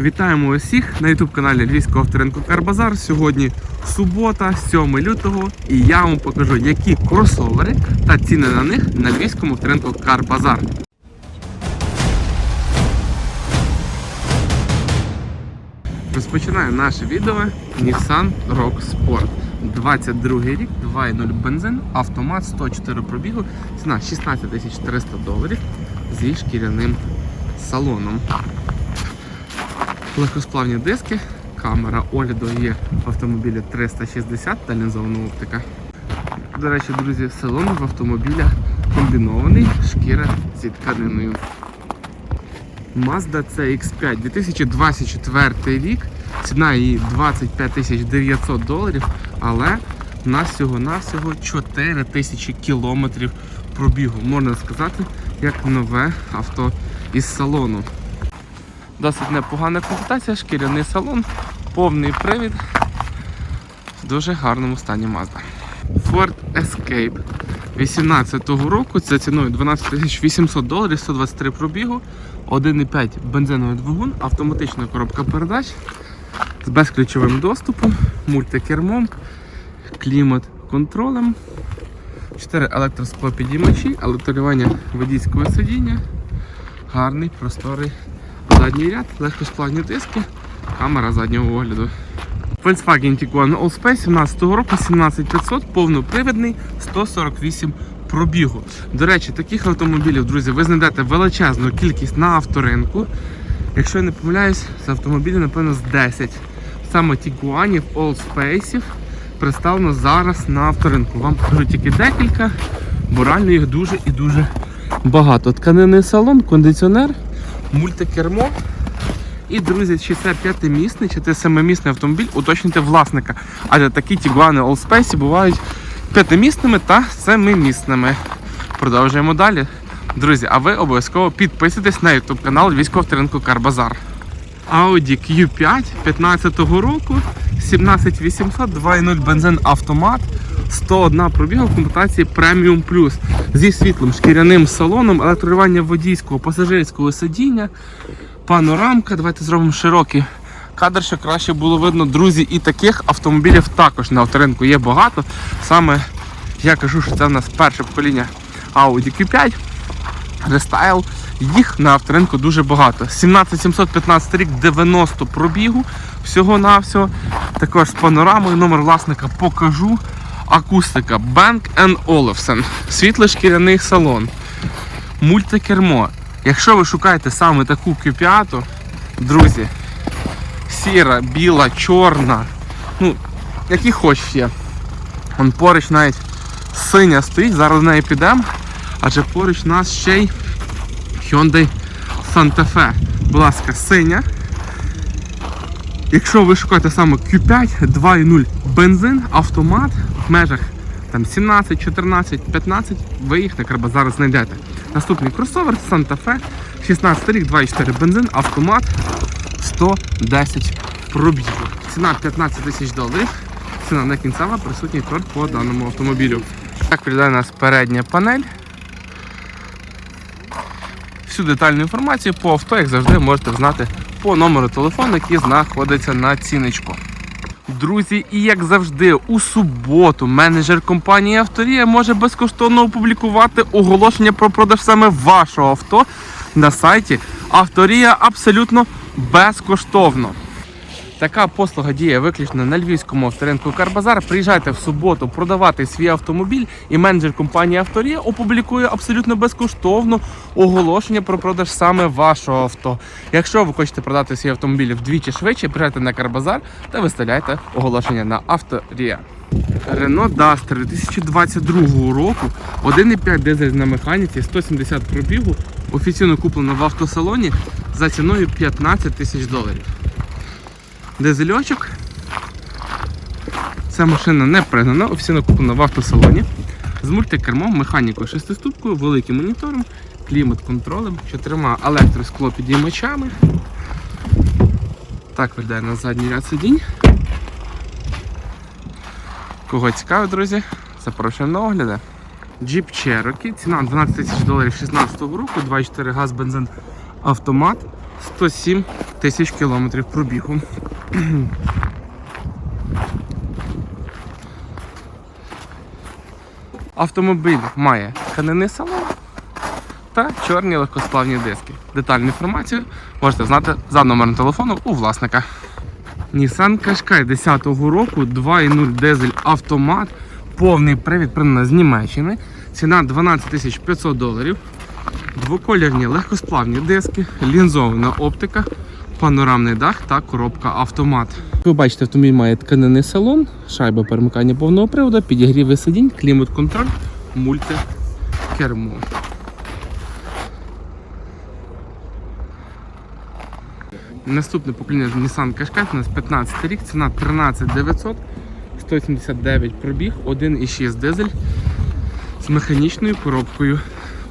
Вітаємо усіх на youtube каналі Львівського авторинку Карбазар. Сьогодні субота, 7 лютого, і я вам покажу, які кросовери та ціни на них на львівському авторинку Карбазар. Розпочинаю наше відео Nissan Rock Sport. 22 рік, 2.0 бензин, автомат 104 пробігу, ціна 16 400 доларів зі шкіряним салоном. Легкосплавні диски, камера огляду є в автомобілі 360 та лінзована оптика. До речі, друзі, салон в автомобіля комбінований, шкіра зі тканиною. Mazda CX5 2024 рік. Ціна її 25 900 доларів, але в нас всього-навсього 4 тисячі кілометрів пробігу. Можна сказати, як нове авто із салону. Досить непогана комплектація, шкіряний салон, повний привід. В дуже гарному стані Mazda. Ford Escape 18-го року за ціною 12 800 доларів, 123 пробігу, 1,5 бензиновий двигун, автоматична коробка передач з безключовим доступом, мультикермом, клімат-контролем, 4 електросклопідіймачі, електролювання водійського сидіння, гарний, просторий задній ряд, легкосплавні диски, камера заднього огляду. Volkswagen Tiguan Allspace 17 року 17500, повнопривідний, 148 пробігу. До речі, таких автомобілів, друзі, ви знайдете величезну кількість на авторинку. Якщо я не помиляюсь, з автомобілів, напевно, з 10. Саме Tiguanів, Allspaceів представлено зараз на авторинку. Вам покажу тільки декілька, бо реально їх дуже і дуже багато. Тканинний салон, кондиціонер, мультикермо. І, друзі, чи це п'ятимісний, чи це семимісний автомобіль, уточнюйте власника. Адже такі Tiguan Allspace бувають п'ятимісними та семимісними. Продовжуємо далі. Друзі, а ви обов'язково підписуйтесь на YouTube канал військового тренку Карбазар. Audi Q5 15-го року, 17800, 2.0 бензин автомат, 101 пробіга в комплектації Premium Plus зі світлим шкіряним салоном, електролювання водійського пасажирського сидіння, панорамка. Давайте зробимо широкий кадр, щоб краще було видно. Друзі, і таких автомобілів також на авторинку є багато. Саме я кажу, що це в нас перше покоління Audi Q5. Рестайл. Їх на авторинку дуже багато. 17715 рік, 90 пробігу всього-навсього. Також з панорамою, номер власника покажу. Акустика Bank Olufsen. Світлий шкіряний салон. Мультикермо. Якщо ви шукаєте саме таку Q5, друзі, сіра, біла, чорна, ну, які хоч є. Вон поруч навіть синя стоїть, зараз в неї підемо. Адже поруч нас ще й Hyundai Santa Fe. Будь ласка, синя. Якщо ви шукаєте саме Q5, 2.0 бензин, автомат в межах там 17, 14, 15, ви їх на Карбазарі знайдете. Наступний кросовер Santa Fe, 16 рік, 2.4 бензин, автомат 110 пробігу. Ціна 15 тисяч доларів. Ціна не кінцева, присутній торг по даному автомобілю. Так виглядає у нас передня панель. Всю детальну інформацію по авто, як завжди, можете знати по номеру телефону, який знаходиться на ціночку. Друзі, і як завжди, у суботу менеджер компанії Авторія може безкоштовно опублікувати оголошення про продаж саме вашого авто на сайті Авторія абсолютно безкоштовно. Така послуга діє виключно на львівському авторинку Карбазар. Приїжджайте в суботу продавати свій автомобіль, і менеджер компанії Авторія опублікує абсолютно безкоштовно оголошення про продаж саме вашого авто. Якщо ви хочете продати свій автомобіль вдвічі швидше, приїжджайте на Карбазар та виставляйте оголошення на Авторія. Renault Duster 2022 року, 1,5 дизель на механіці, 170 пробігу, офіційно куплено в автосалоні за ціною 15 тисяч доларів дизельочок. Ця машина не пригнана, офіційно куплена в автосалоні. З мультикермом, механікою шестиступкою, великим монітором, клімат-контролем, чотирма електросклопідіймачами. Так виглядає на задній ряд сидінь. Кого цікаво, друзі, запрошуємо на огляди. Jeep Cherokee, ціна 12 тисяч доларів 16 року, 2,4 газ, бензин, автомат, 107 тисяч кілометрів пробігу. Автомобіль має тканини салон та чорні легкосплавні диски. Детальну інформацію можете знати за номером телефону у власника. Nissan Qashqai 10-го року 2.0 дизель автомат, повний привід придбана з Німеччини. Ціна 12 500 доларів. Двоколірні легкосплавні диски, лінзована оптика, панорамний дах та коробка автомат. Ви бачите, автомобіль має тканинний салон, шайба перемикання повного приводу, підігріви сидінь, клімат-контроль, мультикермо. Наступне покоління Nissan Qashqai у нас 15 рік, ціна 13 900, 179 пробіг, 1,6 дизель з механічною коробкою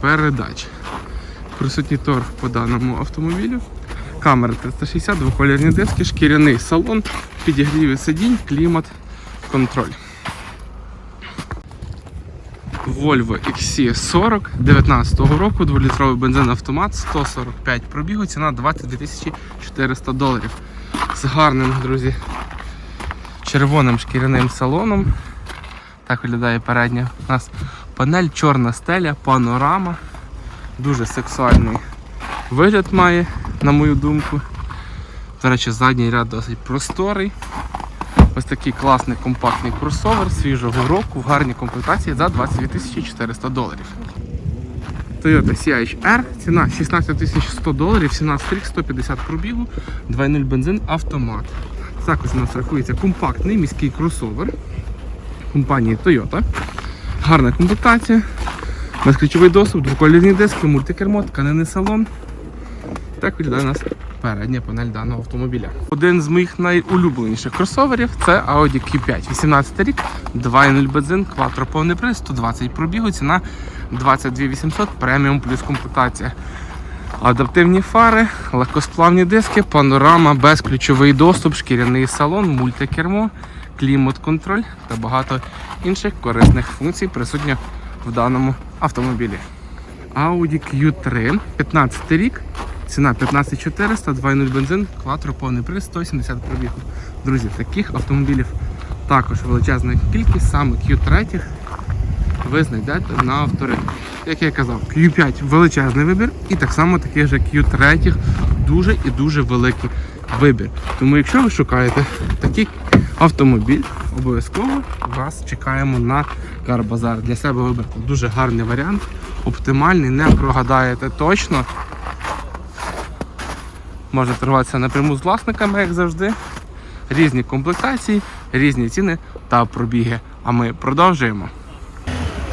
передач. Присутній торг по даному автомобілю. Камера 360, двоколірні диски, шкіряний салон, підігріви сидінь, клімат, контроль. Volvo XC40 19 року, 2-літровий бензин автомат, 145 пробігу, ціна 22 400 доларів. З гарним, друзі, червоним шкіряним салоном. Так виглядає передня у нас панель, чорна стеля, панорама. Дуже сексуальний вигляд має, на мою думку. До речі, задній ряд досить просторий. Ось такий класний компактний кросовер свіжого року в гарній комплектації за 22 400 доларів. Toyota CHR, ціна 16 100 доларів, 17 рік, 150 пробігу, 2.0 бензин, автомат. Також у нас рахується компактний міський кросовер компанії Toyota. Гарна комплектація, безключовий доступ, двоколірні диски, мультикермо, тканинний салон. Так виглядає у нас передня панель даного автомобіля. Один з моїх найулюбленіших кросоверів це Audi Q5. 18 рік, 2.0 бензин, кватро повний приз, 120 пробігу, ціна 22 800, преміум плюс комплектація. Адаптивні фари, легкосплавні диски, панорама, безключовий доступ, шкіряний салон, мультикермо, клімат-контроль та багато інших корисних функцій присутньо в даному автомобілі. Audi Q3, 15 рік, ціна 15400, 2.0 бензин, кватро повний приз, 170 пробігу. Друзі, таких автомобілів також величезна кількість, саме Q3 ви знайдете на авторинку. Як я казав, Q5 величезний вибір, і так само таких же Q3 дуже і дуже великий вибір. Тому якщо ви шукаєте такий автомобіль, обов'язково вас чекаємо на Карбазар. Для себе вибрати дуже гарний варіант, оптимальний, не прогадаєте точно. Можна торгуватися напряму з власниками, як завжди. Різні комплектації, різні ціни та пробіги. А ми продовжуємо.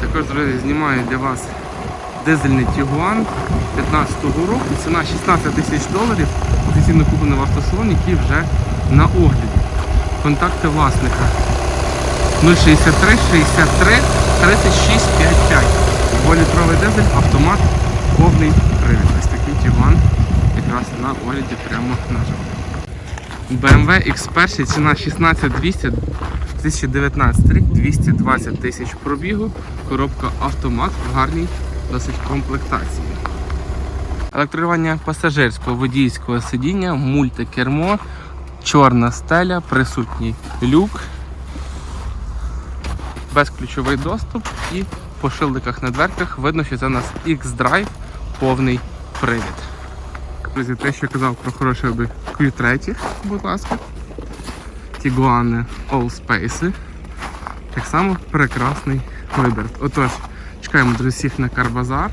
Також, друзі, знімаю для вас дизельний Tiguan 15-го року. Ціна 16 тисяч доларів. Офіційно куплений в автосалоні, який вже на огляді. Контакти власника 063 63 36 55. 2-літровий дизель, автомат, повний привід. Ось такий Tiguan якраз на огляді прямо наживо. BMW X1 ціна 16200 2019 рік, 220 тисяч пробігу, коробка автомат в гарній досить комплектації. Електролювання пасажирського водійського сидіння, мультикермо, чорна стеля, присутній люк, безключовий доступ і по шилдиках на дверках видно, що це у нас X-Drive повний привід. Друзі, те, що я казав про хороший аби Q3, будь ласка. Tiguan All Space. Так само прекрасний вибір. Отож, чекаємо друзі всіх на Карбазар.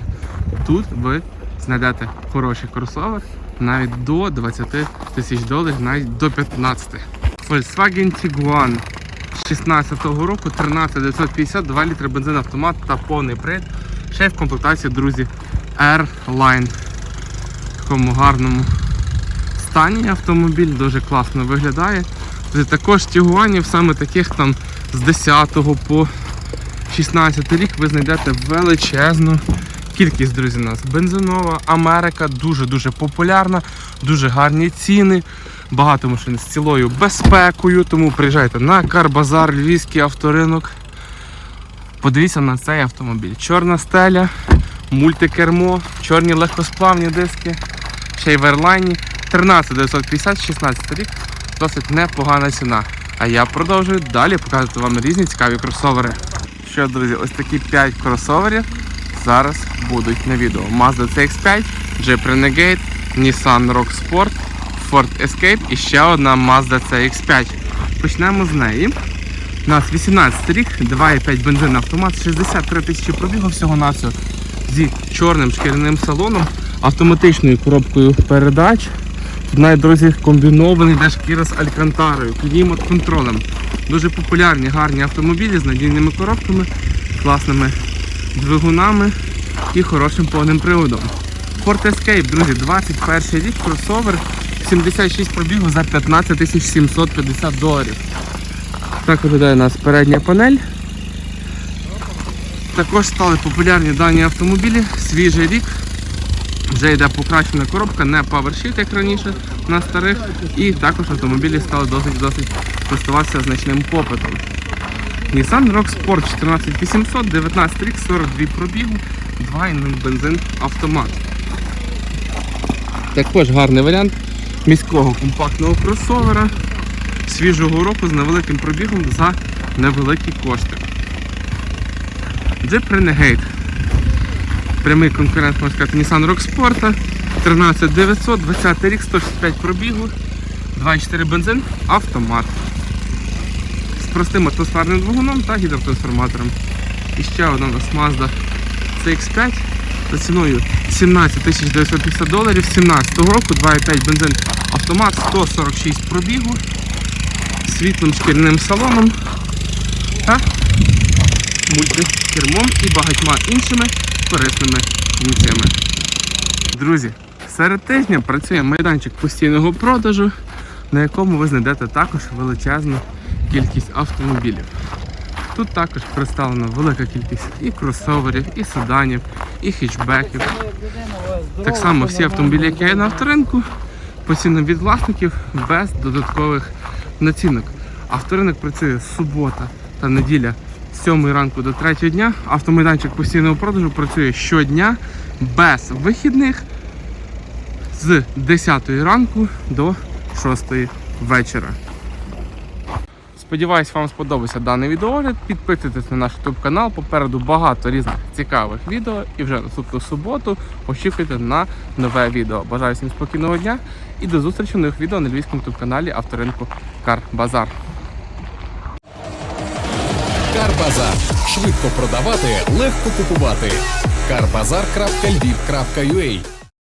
Тут ви знайдете хороший кросовер навіть до 20 тисяч доларів, навіть до 15. Volkswagen Tiguan 16-го року 13950, 2 літри бензин автомат та повний привід. Ще й в комплектації, друзі, Airline. В такому гарному стані автомобіль, дуже класно виглядає. Також тігуанів саме таких там з 10 по 16 рік ви знайдете величезну кількість, друзі, у нас. Бензинова Америка дуже-дуже популярна, дуже гарні ціни, багато машин з цілою безпекою, тому приїжджайте на Карбазар, Львівський авторинок. Подивіться на цей автомобіль. Чорна стеля, мультикермо, чорні легкосплавні диски, ще й в ерлайні. 13 950, 16 рік. Досить непогана ціна. А я продовжую далі показувати вам різні цікаві кросовери. Що, друзі, ось такі 5 кросоверів зараз будуть на відео. Mazda CX5, Jeep Renegade, Nissan Rogue Sport, Ford Escape і ще одна Mazda CX5. Почнемо з неї. У нас 18 рік, 2,5 бензин автомат, 63 тисячі пробігу всього на всього зі чорним шкіряним салоном, автоматичною коробкою передач. Тут навіть, друзі, комбінований де шкіра з алькантарою, клімат-контролем. Дуже популярні, гарні автомобілі з надійними коробками, класними двигунами і хорошим повним приводом. Ford Escape, друзі, 21 рік, кросовер, 76 пробігу за 15 750 доларів. Так виглядає у нас передня панель. Також стали популярні дані автомобілі, свіжий рік. Вже йде покращена коробка, не PowerShift, як раніше на старих. І також автомобілі стали досить-досить користуватися значним попитом. Nissan Rogue Sport 14800, 19 рік, 42 пробігу, 2,0 бензин автомат. Також гарний варіант міського компактного кросовера свіжого року з невеликим пробігом за невеликі кошти. Jeep Renegade. Прямий конкурент, можна сказати, Nissan Rogue Sport. 13900, 20 рік, 165 пробігу, 2,4 бензин, автомат. Простим атмосферним двигуном та гідротрансформатором. І ще одна у нас Mazda CX5 за ціною 17 950 доларів 17 року, 2,5 бензин автомат, 146 пробігу, світлим шкіряним салоном та мультикермом і багатьма іншими корисними функціями. Друзі, серед тижня працює майданчик постійного продажу, на якому ви знайдете також величезну кількість автомобілів. Тут також представлена велика кількість і кросоверів, і седанів, і хетчбеків. Так само всі автомобілі, які є на авторинку, постійно від власників без додаткових націнок. Авторинок працює субота та неділя з 7 ранку до 3 дня. Автомайданчик постійного продажу працює щодня без вихідних з 10 ранку до 6 вечора. Сподіваюсь, вам сподобався даний відеогляд. Підписуйтесь на наш YouTube канал. Попереду багато різних цікавих відео. І вже наступну суботу очікуйте на нове відео. Бажаю всім спокійного дня і до зустрічі в нових відео на львівському YouTube каналі Авторинку Кар Базар. Карбазар. Швидко продавати, легко купувати. Карбазар.львів.ua